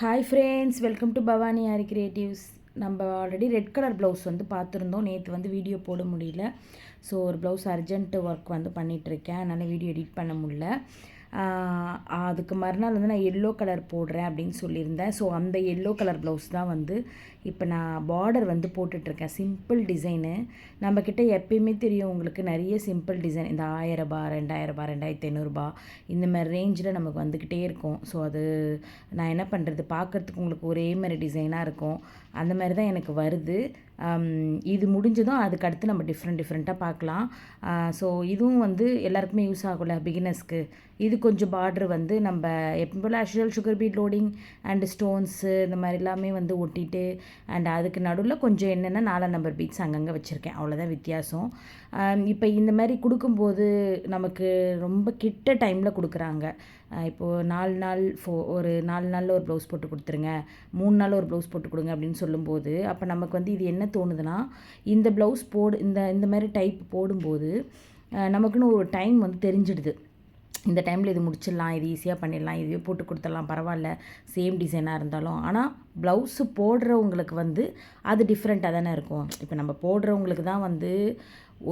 Hi friends welcome to Bhavani Aari creatives நம்ம already red colour blouse வந்து பார்த்துருந்தோம். நேற்று வந்து வீடியோ போட முடியல. ஸோ ஒரு ப்ளவுஸ் அர்ஜென்ட்டு ஒர்க் வந்து பண்ணிகிட்ருக்கேன் அதனால் வீடியோ எடிட் பண்ண முடியல. அதுக்கு மறுநாள் வந்து நான் எல்லோ கலர் போடுறேன் அப்படின்னு சொல்லியிருந்தேன். ஸோ அந்த எல்லோ கலர் ப்ளவுஸ் தான் வந்து இப்போ நான் பார்டர் வந்து போட்டுட்ருக்கேன். சிம்பிள் டிசைனு நம்மக்கிட்ட எப்பயுமே தெரியும் உங்களுக்கு நிறைய சிம்பிள் டிசைன் இந்த ஆயிரரூபா ரெண்டாயிரரூபா ரெண்டாயிரத்தி ஐநூறுரூபா இந்த மாதிரி ரேஞ்சில் நமக்கு வந்துக்கிட்டே இருக்கும். ஸோ அது நான் என்ன பண்ணுறது பார்க்குறதுக்கு உங்களுக்கு ஒரே மாதிரி டிசைனாக இருக்கும். அந்த மாதிரி தான் எனக்கு வருது. இது முடிஞ்சதும் அதுக்கடுத்து நம்ம டிஃப்ரெண்ட் டிஃப்ரெண்ட்டாக பார்க்கலாம். ஸோ இதுவும் வந்து எல்லாருக்குமே யூஸ் ஆகும்ல பிகினர்ஸ்க்கு இது கொஞ்சம் பார்டர் வந்து நம்ம எப்போ usual sugar bead loading and stones இந்த மாதிரி எல்லாமே வந்து ஒட்டிட்டு அண்ட் அதுக்கு நடுவில் கொஞ்சம் என்னென்னா நாலாம் நம்பர் பீட்ஸ் அங்கங்கே வச்சுருக்கேன். அவ்வளோதான் வித்தியாசம். இப்போ இந்த மாதிரி கொடுக்கும்போது நமக்கு ரொம்ப கிட்ட டைமில் கொடுக்குறாங்க. இப்போது நாலு நாள் ஃபோ ஒரு நாலு நாளில் ஒரு ப்ளவுஸ் போட்டு கொடுத்துருங்க மூணு நாள் ஒரு ப்ளவுஸ் போட்டு கொடுங்க அப்படின்னு சொல்லும்போது அப்போ நமக்கு வந்து இது என்ன தோணுதுன்னா இந்த ப்ளவுஸ் போடு இந்த இந்த மாதிரி டைப் போடும்போது நமக்குன்னு ஒரு டைம் வந்து தெரிஞ்சிடுது. இந்த டைமில் இது முடிச்சிடலாம் இது ஈஸியாக பண்ணிடலாம் இதுவே போட்டு கொடுத்துடலாம் பரவாயில்ல. சேம் டிசைனாக இருந்தாலும். ஆனால் ப்ளவுஸு போடுறவங்களுக்கு வந்து அது டிஃப்ரெண்ட்டாக தானே இருக்கும். இப்போ நம்ம போடுறவங்களுக்கு தான் வந்து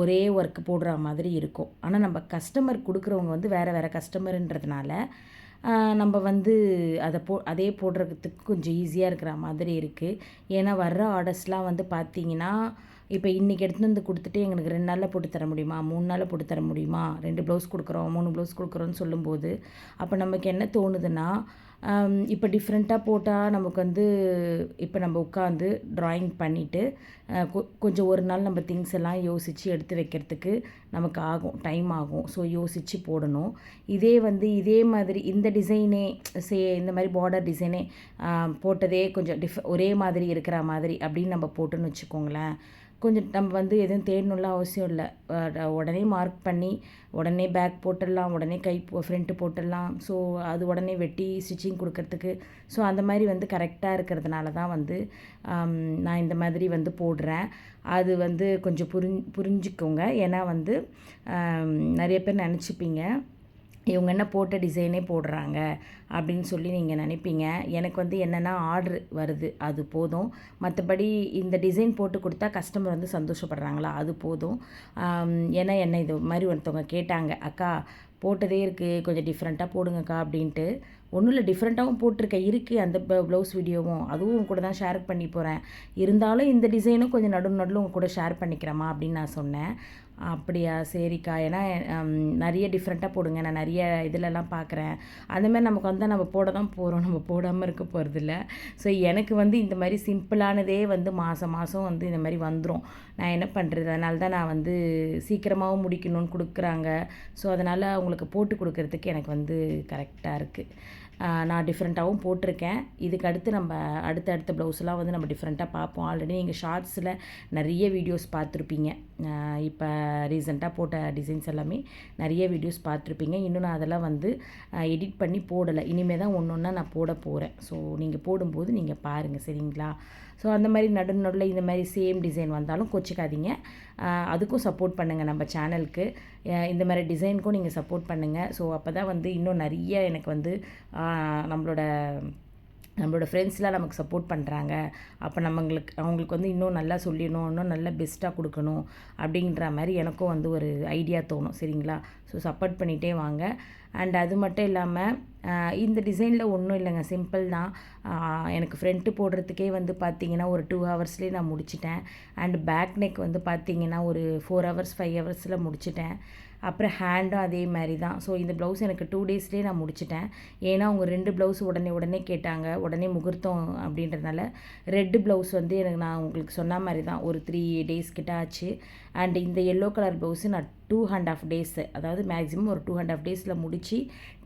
ஒரே ஒர்க் போடுற மாதிரி இருக்கும். ஆனால் நம்ம கஸ்டமர் கொடுக்குறவங்க வந்து வேறு வேறு கஸ்டமருன்றதுனால நம்ம வந்து அதை போ அதே போடுறதுக்கு கொஞ்சம் ஈஸியாக இருக்கிற மாதிரி இருக்குது ஏன்னா வர்ற ஆர்டர்ஸ்லாம் வந்து பார்த்தீங்கன்னா இப்போ இன்றைக்கி எடுத்துகிட்டு வந்து கொடுத்துட்டு எங்களுக்கு ரெண்டு நாளில் போட்டு தர முடியுமா? மூணு நாளில் போட்டு தர முடியுமா? ரெண்டு ப்ளவுஸ் கொடுக்குறோம் மூணு ப்ளவுஸ் கொடுக்குறோன்னு சொல்லும்போது அப்போ நமக்கு என்ன தோணுதுன்னா இப்போ டிஃப்ரெண்ட்டாக போட்டால் நமக்கு வந்து இப்போ நம்ம உட்காந்து ட்ராயிங் பண்ணிவிட்டு கொஞ்சம் ஒரு நாள் நம்ம திங்ஸ் எல்லாம் யோசித்து எடுத்து வைக்கிறதுக்கு நமக்கு ஆகும் டைம் ஆகும். ஸோ யோசித்து போடணும். இதே வந்து இதே மாதிரி இந்த டிசைனே சே இந்த மாதிரி பார்டர் டிசைனே போட்டதே கொஞ்சம் டிஃப் ஒரே மாதிரி இருக்கிற மாதிரி அப்படின்னு நம்ம போட்டுன்னு வச்சுக்கோங்களேன். கொஞ்சம் நம்ம வந்து எதுவும் தேடணும்லாம் அவசியம் இல்லை. உடனே மார்க் பண்ணி உடனே பேக் போட்டுடலாம் உடனே கை ஃப்ரண்ட்டு போட்டுடலாம். ஸோ அது உடனே வெட்டி ஸ்டிச்சிங் கொடுக்கறதுக்கு. ஸோ அந்த மாதிரி வந்து கரெக்டாக இருக்கிறதுனால தான் வந்து நான் இந்த மாதிரி வந்து போடுறேன். அது வந்து கொஞ்சம் புரிஞ் புரிஞ்சுக்கோங்க. ஏன்னா வந்து நிறைய பேர் நினச்சிப்பீங்க. இவங்க என்ன போட்ட டிசைனே போடுறாங்க அப்படின்னு சொல்லி நீங்கள் நினைப்பீங்க. எனக்கு வந்து என்னென்னா ஆர்டர் வருது அது போதும். மற்றபடி இந்த டிசைன் போட்டு கொடுத்தா கஸ்டமர் வந்து சந்தோஷப்படுறாங்களா அது போதும். ஏன்னா என்ன இது மாதிரி ஒருத்தவங்க கேட்டாங்க அக்கா போட்டதே இருக்குது கொஞ்சம் டிஃப்ரெண்ட்டாக போடுங்கக்கா அப்படின்ட்டு. ஒன்றும் இல்லை டிஃப்ரெண்ட்டாகவும் போட்டிருக்கேன். இருக்குது அந்த ப்ளவுஸ் வீடியோவும் அதுவும் உங்க கூட தான் ஷேர் பண்ணி போகிறேன் இருந்தாலும் இந்த டிசைனும் கொஞ்சம் நடு நடுவில் உங்க கூட ஷேர் பண்ணிக்கிறேம்மா அப்படின்னு நான் சொன்னேன். அப்படியா? சரிக்கா. ஏன்னா நிறைய டிஃப்ரெண்ட்டாக போடுங்க. நான் நிறைய இதிலலாம் பார்க்குறேன் அந்தமாதிரி நமக்கு வந்து நம்ம போட தான் போகிறோம் நம்ம போடாமல் இருக்க போகிறதில்ல ஸோ எனக்கு வந்து இந்த மாதிரி சிம்பிளானதே வந்து மாதம் மாதம் வந்து இந்த மாதிரி வந்துடும் நான் என்ன பண்ணுறது அதனால தான் நான் வந்து சீக்கிரமாகவும் முடிக்கணும்னு கொடுக்குறாங்க. ஸோ அதனால் அவங்களுக்கு போட்டு கொடுக்கறதுக்கு எனக்கு வந்து கரெக்டாக இருக்குது நான் டிஃப்ரெண்ட்டாகவும் போட்டிருக்கேன். இதுக்கு அடுத்து நம்ம அடுத்த அடுத்த ப்ளவுஸ்லாம் வந்து நம்ம டிஃப்ரெண்ட்டாக பார்ப்போம். ஆல்ரெடி நீங்கள் ஷார்ட்ஸில் நிறைய வீடியோஸ் பார்த்துருப்பீங்க. இப்போ ரீசெண்டாக போட்ட டிசைன்ஸ் எல்லாமே நிறைய வீடியோஸ் பார்த்துருப்பீங்க. இன்னும் நான் அதெல்லாம் வந்து எடிட் பண்ணி போடலை. இனிமேல் தான் ஒன்று ஒன்றா நான் போட போகிறேன் ஸோ நீங்கள் போடும்போது நீங்கள் பாருங்கள் சரிங்களா? ஸோ அந்த மாதிரி நடு நடுவில் இந்த மாதிரி சேம் டிசைன் வந்தாலும் கொச்சிக்காதீங்க. அதுக்கும் சப்போர்ட் பண்ணுங்கள் நம்ம சேனலுக்கு இந்த மாதிரி டிசைனுக்கும் நீங்கள் சப்போர்ட் பண்ணுங்கள் ஸோ அப்போ தான் வந்து இன்னும் நிறைய எனக்கு வந்து நம்மளோட நம்மளோட ஃப்ரெண்ட்ஸ்லாம் நமக்கு சப்போர்ட் பண்ணுறாங்க அப்போ நம்மங்களுக்கு அவங்களுக்கு வந்து இன்னும் நல்லா சொல்லிடணும் இன்னும் நல்லா பெஸ்ட்டாக கொடுக்கணும் அப்படின்ற மாதிரி எனக்கும் வந்து ஒரு ஐடியா தோணும். சரிங்களா? ஸோ சப்போர்ட் பண்ணிகிட்டே வாங்க. அண்ட் அது மட்டும் இல்லாமல் இந்த டிசைனில் ஒன்றும் இல்லைங்க. சிம்பிள் தான். எனக்கு ஃப்ரண்ட்டு போடுறதுக்கே வந்து பார்த்தீங்கன்னா ஒரு டூ ஹவர்ஸ்லேயே நான் முடிச்சிட்டேன். அண்ட் பேக் நெக் வந்து பார்த்தீங்கன்னா ஒரு ஃபோர் ஹவர்ஸ் ஃபைவ் ஹவர்ஸில் முடிச்சிட்டேன். அப்புறம் ஹேண்டும் அதே மாதிரி தான். ஸோ இந்த ப்ளவுஸ் எனக்கு டூ டேஸ்லேயே நான் முடிச்சிட்டேன். ஏன்னா அவங்க ரெண்டு ப்ளவுஸ் உடனே உடனே கேட்டாங்க. உடனே முகூர்த்தம் அப்படின்றதுனால ரெட்டு ப்ளவுஸ் வந்து எனக்கு நான் உங்களுக்கு சொன்ன மாதிரி தான். ஒரு த்ரீ டேஸ் கிட்ட ஆச்சு. அண்ட் இந்த எல்லோ கலர் ப்ளவுஸு நான் டூ அண்ட் ஆஃப் டேஸ் அதாவது மேக்ஸிமம் ஒரு டூ அண்ட் ஆஃப் டேஸில் முடித்து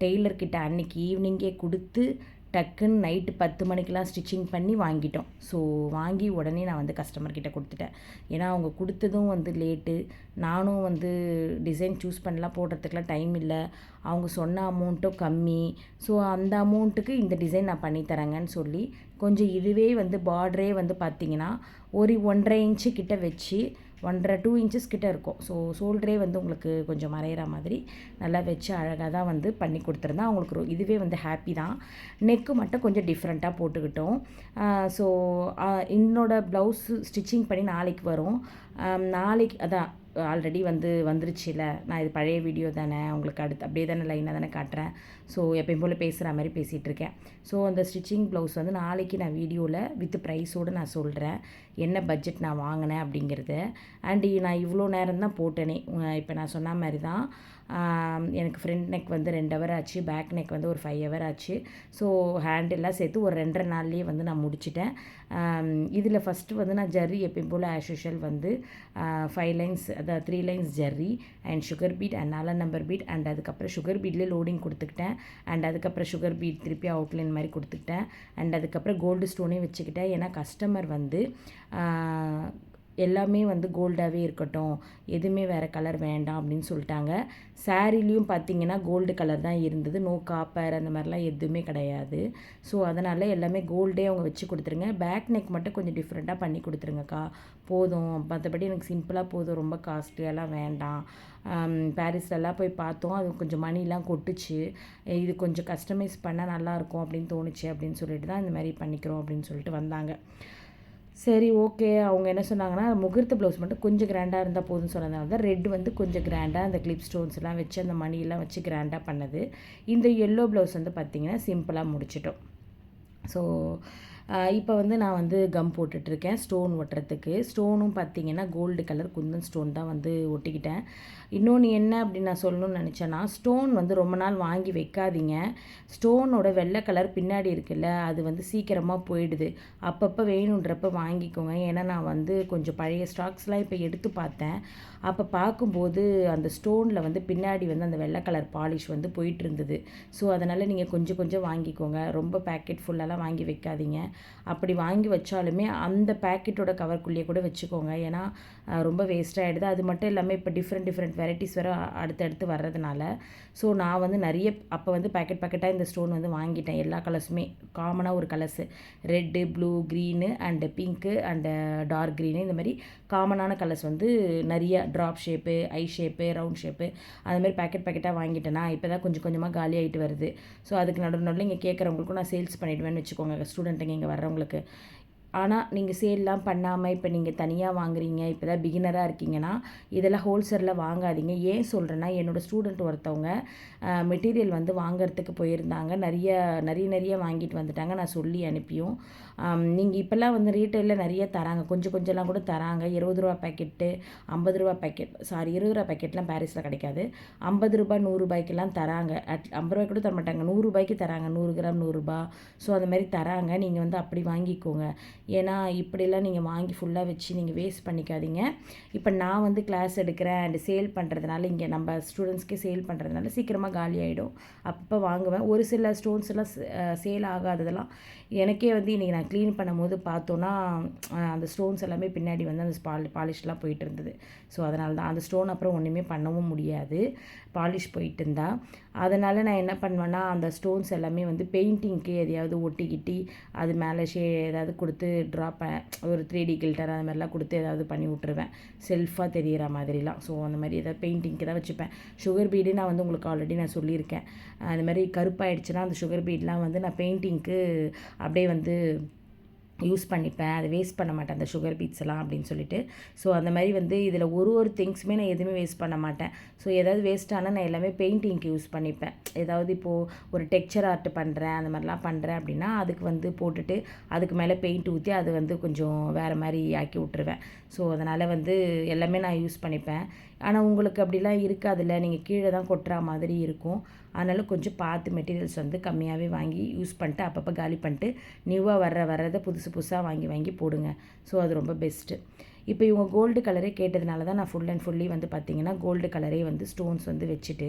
டெய்லர்கிட்ட அன்னைக்கு ஈவினிங்கே கொடுத்து டக்குன்னு நைட்டு பத்து மணிக்கெலாம் ஸ்டிச்சிங் பண்ணி வாங்கிட்டோம். ஸோ வாங்கி உடனே நான் வந்து கஸ்டமர்கிட்ட கொடுத்துட்டேன். ஏன்னா அவங்க கொடுத்ததும் வந்து லேட்டு நானும் வந்து டிசைன் சூஸ் பண்ணலாம் போடுறதுக்குலாம் டைம் இல்லை. அவங்க சொன்ன அமௌண்ட்டும் கம்மி. ஸோ அந்த அமௌண்ட்டுக்கு இந்த டிசைன் நான் பண்ணித்தரேங்கன்னு சொல்லி கொஞ்சம் இதுவே வந்து பார்டரே வந்து பார்த்தீங்கன்னா ஒரு ஒன்றரை இன்ச்சு கிட்ட வச்சு ஒன்றரை டூ இன்ச்சஸ் கிட்டே இருக்கும். ஸோ ஷோல்டரே வந்து உங்களுக்கு கொஞ்சம் மறையிற மாதிரி நல்லா வச்சு அழகாக தான் வந்து பண்ணி கொடுத்துருந்தா அவங்களுக்கு ரொ- இதுவே வந்து ஹாப்பி தான். நெக்கு மட்டும் கொஞ்சம் டிஃப்ரெண்ட்டாக போட்டுக்கிட்டோம். ஸோ என்னோட ப்ளவுஸு ஸ்டிச்சிங் பண்ணி நாளைக்கு வரும். நாளைக்கு அதான் ஆல்ரெடி வந்து வந்துருச்சுல. நான் இது பழைய வீடியோ தானே உங்களுக்கு அடுத்து அப்படியே தானே லைனாக தானே காட்டுறேன். ஸோ எப்பயும் போல் பேசுகிற மாதிரி பேசிகிட்டு இருக்கேன் ஸோ அந்த ஸ்டிச்சிங் ப்ளவுஸ் வந்து நாளைக்கு நான் வீடியோவில் வித் ப்ரைஸோடு நான் சொல்கிறேன் என்ன பட்ஜெட் நான் வாங்கினேன் அப்படிங்கிறத. அண்டு நான் இவ்வளோ நேரம் தான் போட்டேனே. இப்போ நான் சொன்ன மாதிரி தான் எனக்கு ஃப்ரண்ட் நெக் வந்து ரெண்டு ஹவர் ஆச்சு பேக் நெக் வந்து ஒரு ஃபைவ் ஹவர் ஆச்சு. ஸோ ஹேண்ட் எல்லாம் சேர்த்து ஒரு ரெண்டரை நாள்லேயே வந்து நான் முடிச்சிட்டேன். இதில் ஃபஸ்ட்டு வந்து நான் ஜர்ரி எப்பயும் போல் ஆஸ் யூஷுவல் வந்து ஃபைவ் லைன்ஸ் அதாவது three lines zari and sugar bead and நாலா நம்பர் பீட் அண்ட் அதுக்கப்புறம் சுகர் பீட்லேயே லோடிங் கொடுத்துக்கிட்டேன். அண்ட் அதுக்கப்புறம் சுகர் பீட் திருப்பி அவுட்லைன் மாதிரி கொடுத்துட்டேன் அண்ட் அதுக்கப்புறம் கோல்டு ஸ்டோனே வச்சுக்கிட்டேன். ஏன்னா கஸ்டமர் வந்து எல்லாமே வந்து கோல்டாகவே இருக்கட்டும். எதுவுமே வேறு கலர் வேண்டாம் அப்படின்னு சொல்லிட்டாங்க. சாரீலையும் பார்த்தீங்கன்னா கோல்டு கலர் தான் இருந்தது. நோ காப்பர் அந்த மாதிரிலாம் எதுவுமே கிடையாது. ஸோ அதனால் எல்லாமே கோல்டே அவங்க வச்சு கொடுத்துருங்க. பேக் நெக் மட்டும் கொஞ்சம் டிஃப்ரெண்ட்டாக பண்ணி கொடுத்துருங்கக்கா. போதும். மற்றபடி எனக்கு சிம்பிளாக போதும். ரொம்ப காஸ்ட்லியெல்லாம் வேண்டாம். பாரிஸ்லலாம் போய் பார்த்தோம். அது கொஞ்சம் மணிலாம் கொட்டுச்சு. இது கொஞ்சம் கஸ்டமைஸ் பண்ணால் நல்லாயிருக்கும் அப்படின்னு தோணுச்சு அப்படின்னு சொல்லிட்டு தான் இந்த மாதிரி பண்ணிக்கிறோம் அப்படின்னு சொல்லிட்டு வந்தாங்க. சரி ஓகே அவங்க என்ன சொன்னாங்கன்னா முகூர்த்த ப்ளவுஸ் மட்டும் கொஞ்சம் கிராண்டாக இருந்தால் போதும்னு சொன்னதுனால தான் ரெட் வந்து கொஞ்சம் கிராண்டாக அந்த கிளிப் ஸ்டோன்ஸ்லாம் வச்சு அந்த மணியெல்லாம் வச்சு கிராண்டாக பண்ணது. இந்த எல்லோ ப்ளவுஸ் வந்து பார்த்திங்கன்னா சிம்பிளாக முடிச்சிட்டோம். ஸோ இப்போ வந்து நான் வந்து கம் போட்டுட்ருக்கேன் ஸ்டோன் ஒட்டுறதுக்கு. ஸ்டோனும் பார்த்தீங்கன்னா கோல்டு கலர் குந்தன் ஸ்டோன் தான் வந்து ஒட்டிக்கிட்டேன். இன்னொன்று என்ன அப்படின்னு நான் சொல்லணும்னு நினச்சேன்னா ஸ்டோன் வந்து ரொம்ப நாள் வாங்கி வைக்காதீங்க. ஸ்டோனோட வெள்ளை கலர் பின்னாடி இருக்குல்ல அது வந்து சீக்கிரமாக போயிடுது. அப்பப்போ வேணுன்றப்ப வாங்கிக்கோங்க. ஏன்னா நான் வந்து கொஞ்சம் பழைய ஸ்டாக்ஸ்லாம் இப்போ எடுத்து பார்த்தேன். அப்போ பார்க்கும்போது அந்த ஸ்டோனில் வந்து பின்னாடி வந்து அந்த வெள்ளை கலர் பாலிஷ் வந்து போயிட்டு இருந்தது ஸோ அதனால் நீங்கள் கொஞ்சம் கொஞ்சம் வாங்கிக்கோங்க. ரொம்ப பேக்கெட் ஃபுல்லெல்லாம் வாங்கி வைக்காதீங்க. அப்படி வாங்கி வச்சாலுமே அந்த பேக்கெட்டோட கவர்க்குள்ளேயே கூட வச்சுக்கோங்க. ஏன்னா ரொம்ப வேஸ்ட் ஆகிடுது அது மட்டும் இல்லாமல் இப்போ டிஃப்ரெண்ட் டிஃப்ரெண்ட் வெரைட்டிஸ் வேறு அடுத்தடுத்து வர்றதுனால. ஸோ நான் வந்து நிறைய அப்போ வந்து பேக்கெட் பேக்கெட்டாக இந்த ஸ்டோன் வந்து வாங்கிட்டேன். எல்லா கலர்ஸுமே காமனாக ஒரு colours red blue green and pink and dark green இந்த மாதிரி காமனான கலர்ஸ் வந்து நிறைய drop shape eye shape round shape அந்த மாதிரி பேக்கெட் பேக்கெட்டாக வாங்கிட்டேன்னா இப்போ தான் கொஞ்சம் கொஞ்சமாக காலி ஆகிட்டு வருது. ஸோ அதுக்கு நடுவு நடுவில் இங்கே கேட்குறவங்களுக்கும் நான் சேல்ஸ் பண்ணிவிடுவேன்னு வச்சுக்கோங்க. ஸ்டூடெண்ட்டுங்க இங்கே வர்றவங்களுக்கு. ஆனால் நீங்கள் சேல்லாம் பண்ணாமல் இப்போ நீங்கள் தனியாக வாங்குறீங்க இப்போ தான் பிகினராக இருக்கீங்கன்னா இதெல்லாம் ஹோல்சேலில் வாங்காதீங்க. ஏன் சொல்கிறேன்னா என்னோடய ஸ்டூடெண்ட் ஒருத்தவங்க மெட்டீரியல் வந்து வாங்கிறதுக்கு போயிருந்தாங்க. நிறைய நிறைய நிறைய வாங்கிட்டு வந்துட்டாங்க. நான் சொல்லி அனுப்பியும். நீங்கள் இப்போல்லாம் வந்து ரீட்டைலில் நிறைய தராங்க. கொஞ்சம் கொஞ்சம்லாம் கூட தராங்க. இருபது ரூபா பேக்கெட்டு ஐம்பது ரூபா பேக்கெட் சாரி இருபது ரூபா பேக்கெட்லாம் பாரிஸில் கிடைக்காது. ஐம்பது ரூபாய் நூறுரூபாய்க்கெல்லாம் தராங்க. அட் ஐம்பது ரூபாய்க்கு கூட தர மாட்டாங்க நூறுரூபாய்க்கு தராங்க. நூறு கிராம் நூறுரூபா ஸோ அந்த மாதிரி தராங்க. நீங்கள் வந்து அப்படி வாங்கிக்கோங்க. ஏன்னா இப்படிலாம் நீங்கள் வாங்கி ஃபுல்லாக வச்சு நீங்கள் வேஸ்ட் பண்ணிக்காதீங்க. இப்போ நான் வந்து கிளாஸ் எடுக்கிறேன் அண்ட் சேல் பண்ணுறதுனால இங்கே நம்ம ஸ்டூடெண்ட்ஸ்க்கே சேல் பண்ணுறதுனால சீக்கிரமாக காலி ஆகிடும் அப்போ வாங்குவேன். ஒரு சில ஸ்டோன்ஸ் எல்லாம் சேல் ஆகாததெல்லாம் எனக்கே வந்து இன்றைக்கி நான் க்ளீன் பண்ணும்போது பார்த்தோன்னா அந்த ஸ்டோன்ஸ் எல்லாமே பின்னாடி வந்து அந்த பால் பாலிஷ்லாம் போயிட்டு இருந்தது. ஸோ அதனால தான் அந்த ஸ்டோன் அப்புறம் ஒன்றுமே பண்ணவும் முடியாது. பாலிஷ் போயிட்டு இருந்தால் அதனால் நான் என்ன பண்ணுவேன்னா அந்த ஸ்டோன்ஸ் எல்லாமே வந்து பெயிண்டிங்க்கு எதையாவது ஒட்டிக்கிட்டி அது மேலே ஷே ஏதாவது கொடுத்து ட்ராப் ஒரு த்ரீ டி கில்டர் அந்த மாதிரிலாம் கொடுத்து ஏதாவது பண்ணி விட்ருவேன் செல்ஃபாக தெரிகிற மாதிரிலாம். ஸோ அந்த மாதிரி ஏதாவது பெயிண்டிங்க்கு தான் வச்சுப்பேன். சுகர் பீடு நான் வந்து உங்களுக்கு ஆல்ரெடி நான் சொல்லியிருக்கேன். அந்த மாதிரி கருப்பாயிடுச்சுன்னா அந்த சுகர் பீட்லாம் வந்து நான் பெயிண்டிங்க்கு அப்படியே வந்து யூஸ் பண்ணிப்பேன். அதை வேஸ்ட் பண்ண மாட்டேன். அந்த சுகர் பீட்ஸ் எல்லாம் அப்படின்னு சொல்லிட்டு. ஸோ அந்த மாதிரி வந்து இதில் ஒரு ஒரு திங்ஸுமே நான் எதுவுமே வேஸ்ட் பண்ண மாட்டேன். ஸோ ஏதாவது வேஸ்ட் ஆனால் நான் எல்லாமே பெயிண்டிங்க்கு யூஸ் பண்ணிப்பேன். ஏதாவது இப்போது ஒரு டெக்ஸ்சர் ஆர்ட் பண்ணுறேன் அந்த மாதிரிலாம் பண்ணுறேன் அப்படின்னா அதுக்கு வந்து போட்டுட்டு அதுக்கு மேலே பெயிண்ட் ஊற்றி அது வந்து கொஞ்சம் வேறு மாதிரி ஆக்கி விட்ருவேன் ஸோ அதனால் வந்து எல்லாமே நான் யூஸ் பண்ணிப்பேன். ஆனால் உங்களுக்கு அப்படிலாம் இருக்காதுல்ல. நீங்கள் கீழே தான் கொட்டுற மாதிரி இருக்கும். அதனால் கொஞ்சம் பார்த்து மெட்டீரியல்ஸ் வந்து கம்மியாகவே வாங்கி யூஸ் பண்ணிட்டு அப்பப்போ காலி பண்ணிட்டு நியூவாக வர்ற வர்றதை புதுசு புதுசாக வாங்கி வாங்கி போடுங்க. ஸோ அது ரொம்ப பெஸ்ட்டு இப்போ இவங்க கோல்டு கலரே கேட்டதுனால தான் நான் ஃபுல் அண்ட் ஃபுல்லி வந்து பார்த்திங்கன்னா கோல்டு கலரே வந்து ஸ்டோன்ஸ் வந்து வச்சுட்டு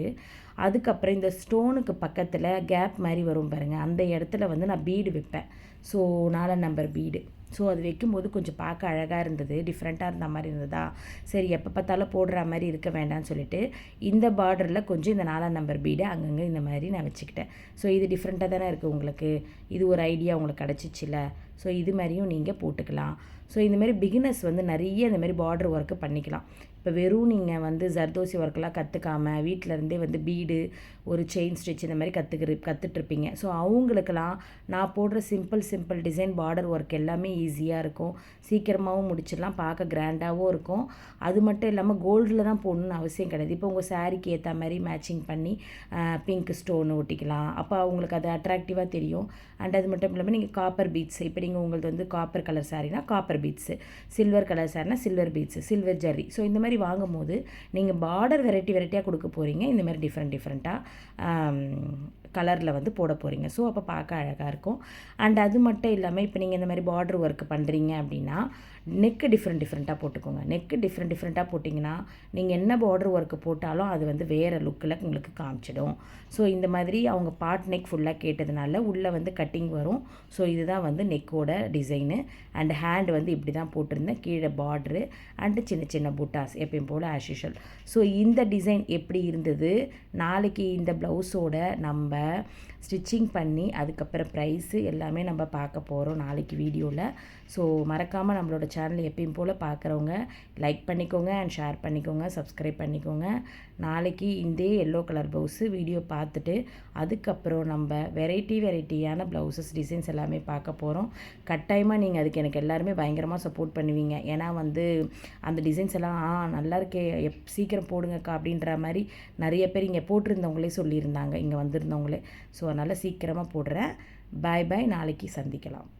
அதுக்கப்புறம் இந்த ஸ்டோனுக்கு பக்கத்தில் கேப் மாதிரி வரும் பாருங்கள் அந்த இடத்துல வந்து நான் பீடு வைப்பேன். ஸோ நாலு நம்பர் பீடு ஸோ அது வைக்கும்போது கொஞ்சம் பார்க்க அழகாக இருந்தது. டிஃப்ரெண்ட்டாக இருந்த மாதிரி இருந்ததா? சரி எப்போ பார்த்தாலும் போடுற மாதிரி இருக்க வேண்டாம்னு சொல்லிட்டு இந்த பார்டரில் கொஞ்சம் இந்த நாலாம் நம்பர் பீடை அங்கங்கே இந்த மாதிரி நான் வச்சுக்கிட்டேன். ஸோ இது டிஃப்ரெண்ட்டாக தானே இருக்குது உங்களுக்கு? இது ஒரு ஐடியா உங்களுக்கு கிடச்சிச்சில்ல ஸோ இது மாதிரியும் நீங்கள் போட்டுக்கலாம். ஸோ இந்தமாரி பிகினர்ஸ் வந்து நிறைய இந்த மாதிரி பார்டர் ஒர்க்கு பண்ணிக்கலாம். இப்போ வெறும் நீங்கள் வந்து ஜர்தோசி ஒர்க்கெலாம் கற்றுக்காமல் வீட்டிலருந்தே வந்து பீடு ஒரு செயின் ஸ்டிச் இந்த மாதிரி கற்றுக்கிற கற்றுட்ருப்பீங்க ஸோ அவங்களுக்கெல்லாம் நான் போடுற simple simple design border work எல்லாமே ஈஸியாக இருக்கும். சீக்கிரமாகவும் முடிச்சிடலாம். பார்க்க கிராண்டாகவும் இருக்கும். அது மட்டும் இல்லாமல் கோல்டில் தான் போடணுன்னு அவசியம் கிடையாது. இப்போ உங்கள் சாரீக்கு ஏற்ற மாதிரி மேட்சிங் பண்ணி பிங்க் ஸ்டோன் ஒட்டிக்கலாம். அப்போ அவங்களுக்கு அது அட்ராக்டிவாக தெரியும். அண்ட் அது மட்டும் இல்லாமல் நீங்கள் காப்பர் பீட்ஸ் இப்போ நீங்கள் உங்களுக்கு வந்து காப்பர் கலர் சாரீனா copper beads silver colour சாரினா silver beads silver zari so இந்த மாதிரி மாதிரி வாங்கும்போது நீங்கள் பார்டர் வெரைட்டி வெரைட்டியாக கொடுக்க போகிறீங்க இந்த மாதிரி டிஃப்ரெண்ட் டிஃப்ரெண்ட்டாக கலரில் வந்து போட போகிறீங்க ஸோ அப்போ பார்க்க அழகாக இருக்கும். அண்ட் அது மட்டும் இல்லாமல் இப்போ நீங்கள் இந்த மாதிரி பார்டர் ஒர்க் பண்ணுறீங்க அப்படின்னா நெக்கு டிஃப்ரெண்ட் டிஃப்ரெண்ட்டாக போட்டுக்கோங்க. நெக்கு டிஃப்ரெண்ட் டிஃப்ரெண்ட்டாக போட்டிங்கன்னா நீங்கள் என்ன பார்டர் ஒர்க்கு போட்டாலும் அது வந்து வேறு லுக்கில் உங்களுக்கு காமிச்சிடும். ஸோ இந்த மாதிரி அவங்க பார்ட் நெக் ஃபுல்லாக கேட்டதுனால உள்ளே வந்து கட்டிங் வரும். ஸோ இதுதான் வந்து நெக்கோட டிசைனு அண்ட் ஹேண்ட் வந்து இப்படி தான் போட்டிருந்தேன். கீழே பார்ட்ரு அண்டு சின்ன சின்ன புட்டாஸ் எப்பயும் போல் ஆஸ் யூஷுவல் ஸோ இந்த டிசைன் எப்படி இருந்தது? நாளைக்கு இந்த ப்ளவுஸோட நம்ம ஸ்டிச்சிங் பண்ணி அதுக்கப்புறம் ப்ரைஸு எல்லாமே நம்ம பார்க்க போகிறோம் நாளைக்கு வீடியோவில் ஸோ மறக்காமல் நம்மளோட சேனல் எப்பயும் போல் பார்க்குறவங்க லைக் பண்ணிக்கோங்க அண்ட் ஷேர் பண்ணிக்கோங்க சப்ஸ்கிரைப் பண்ணிக்கோங்க. நாளைக்கு இந்த எல்லோ கலர் ப்ளவுஸு வீடியோ பார்த்துட்டு அதுக்கப்புறம் நம்ம வெரைட்டி வெரைட்டியான ப்ளவுசஸ் டிசைன்ஸ் எல்லாமே பார்க்க போகிறோம் கட்டாயமாக நீங்கள் அதுக்கு எனக்கு எல்லாருமே பயங்கரமாக சப்போர்ட் பண்ணுவீங்க. ஏன்னா வந்து அந்த டிசைன்ஸ் எல்லாம் ஆ நல்லா இருக்கே எப் சீக்கிரம் போடுங்கக்கா அப்படின்ற மாதிரி நிறைய பேர் இங்கே போட்டிருந்தவங்களே சொல்லியிருந்தாங்க இங்கே வந்திருந்தவங்களே. ஸோ அதனால் சீக்கிரமாக போடுறேன். பாய் பாய் நாளைக்கு சந்திக்கலாம்.